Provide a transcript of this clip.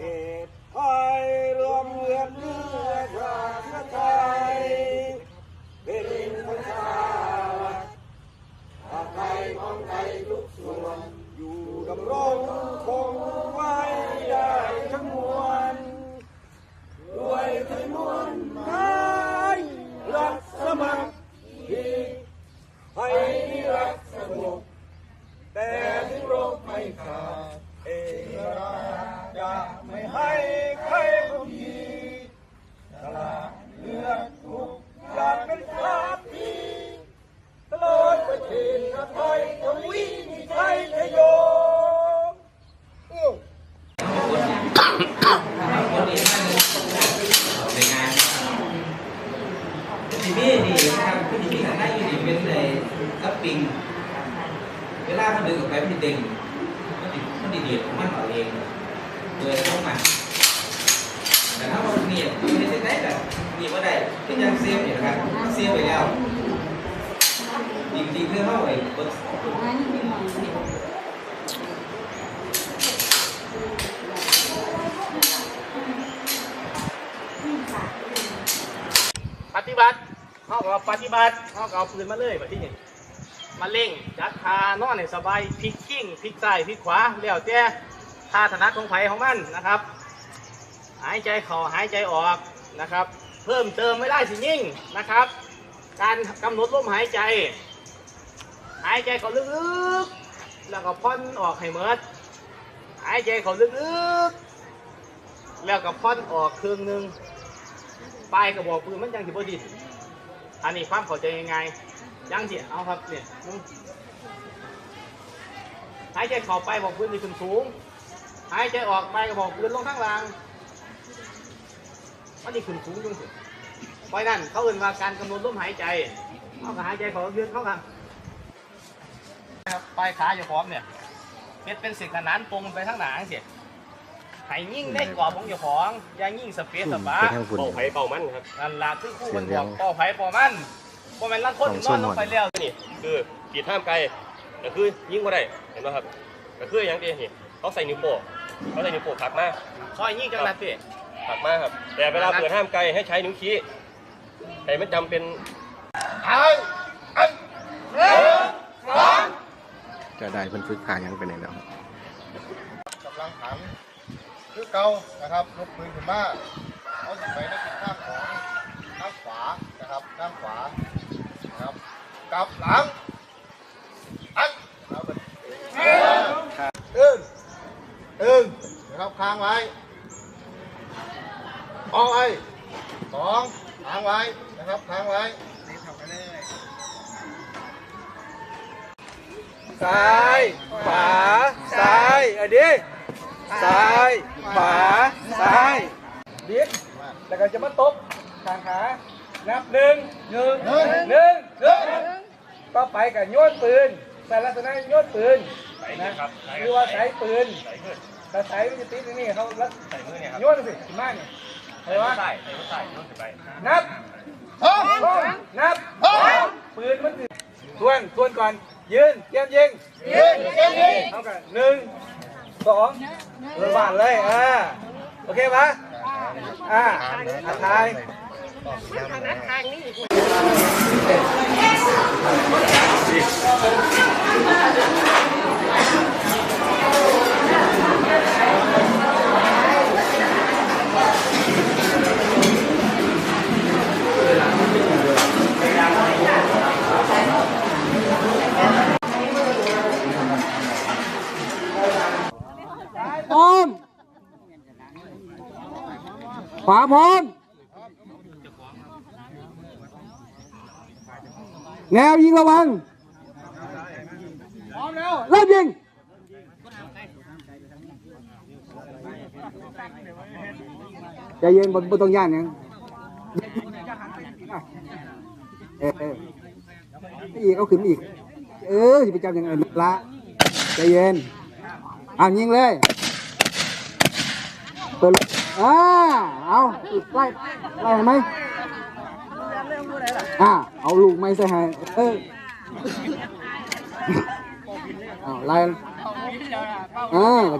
เหตุไทยรวมเลือดเนื้อชาติเชื้อไทยเป็นประชารัฐชาติไทยของไทยทุกส่วน อยู่ดำรงคงไว้ได้ทั้งมวลด้วยขนวนไม้รักสมัครที่ให้รักสงบ แต่ถึงรบไม่ขาดเอกราชจะไม่ให้ใครคนดีสละเลือดทุกอยากเป็นชาติตลอดประเทศไทยทวีมีชัยชโยอื้อ ในงานทีนี้นี่นะครับที่มีทางหน้าอยู่นี่เป็น ลับปิงเวลามันดึงออกไปมันเด้งมันดิมันดิเดียดของมันเอเองโดยเข้ามาแต่ถ้าเราเนียไม่ได้ได้แบบนี่ว่าได้เป็นยังเซฟอยู่นะครับเซฟไปแล้วจริงเพื่อเข้าไปบนปฏิบัติเขาก็ปฏิบัติเขาก็เอาปืนมาเลยแบบที่นี่ มาเล่งจัดคานอนให้สบายพลิกกิ้งพลิกซ้ายพลิกขวาแล้วแต่ท่าถนัดของไผของมันนะครับ หายใจเข้าหายใจออกนะครับ เพิ่มเติมไม่ได้สิยิ่งนะครับ การกำหนดลมหายใจ หายใจเข้าลึกๆแล้วก็พ่อนออกให้เมิดหายใจเข้าลึกๆแล้วก็พ่อนออกครึ่งหนึ่งปลายกระบอกปืนมันยังสิบดินอันนี้ความเข้าใจยังไง ยังสิเอาครับเนี่ยมึงหายใจเข้าไปบอกปืนนี่ขึ้นสูงหายใจออกไปกระบอกปืนลงข้างล่างมันนี่ขึ้นสูงจังสิเพราะนั่นเขาเอ่นว่าการกำหนดลมหายใจเขาก็หายใจเขายืดเข้ากันนะครับปลายขาอยู่พร้อมเนี่ยเฮ็ดเป็นสิ่งขนานตรงไปข้างหน้าจังสิให้ยิ่งได้กรอบของเจ้าของอย่ายิ่งสเปซสปาไปทางฝุ่นเป่าไผ่เป่ามันครับนั่นล่ะคือคู่เสีมัยนงบเรียองกป่อไผ่ป่อมัน ป่อมันลังคนของนส้อนนลงหมดไปแล้วนี่คือกีดห้ามไกลก็คือยิงก็ได้เห็นไหมครับก็คืออย่างเดียวนี่เขาใส่นิ้วโป้งเขาใส่นิ้วโป้งผลักมาคอยยิ่งจังนัดพี่ผลักมาครับ แต่เวลาเปิดห้ามไกลให้ใช้นิ้วชี้ใครไม่จำเป็นจะได้เพิ่นฝึกผ่ายังไปไหนแล้วครับกำลังหันคือเก่านะครับยกปืนขึ้นมาเอาสิไปในทิศทางของข้างขวานะครับข้างขวานะครับกลับหลังอันแล้วก็ตึงตึงนะครับค้างไว้ออกไอ้สองค้างไว้นะครับค้างไว้ซ้ายขวาซ้ายอันนี้ซ้ายขวาซ้ายดิดแล้วก็จะมาตบ ทางขานับหนึ่งหนึ่งหนึ่งหนึ่งต่อไปกับโยนปืนแต่ลักษณะโยนปืนนะครับหรือว่าใช้ปืนถ้าใช้มันจะติดที่นี่เขาลักโยนสิมากเนี่ยใช่ไหมนับนับปืนมันทวนทวนก่อนยืนเตรียมยิงยืนเตรียมยิงเอากันหนึ่งสองเออบานเลยอ่าโอเคปะอ่าทั กทายพร้อมขวาพร้อม แนวยิงระวังพร้อมแล้วเริ่มยิงใจเย็นบนบนตรงย่านยังเออเอออีกเอาขึ้นอีก เออจะไปจับอย่างอื่นละใจเย็นอ่านยิงเลยเปิดอ่าเอาไล่ไล่เห็นไหม อ่าเอาลูกไม้ใส่ให้เออเอาไล่อ่า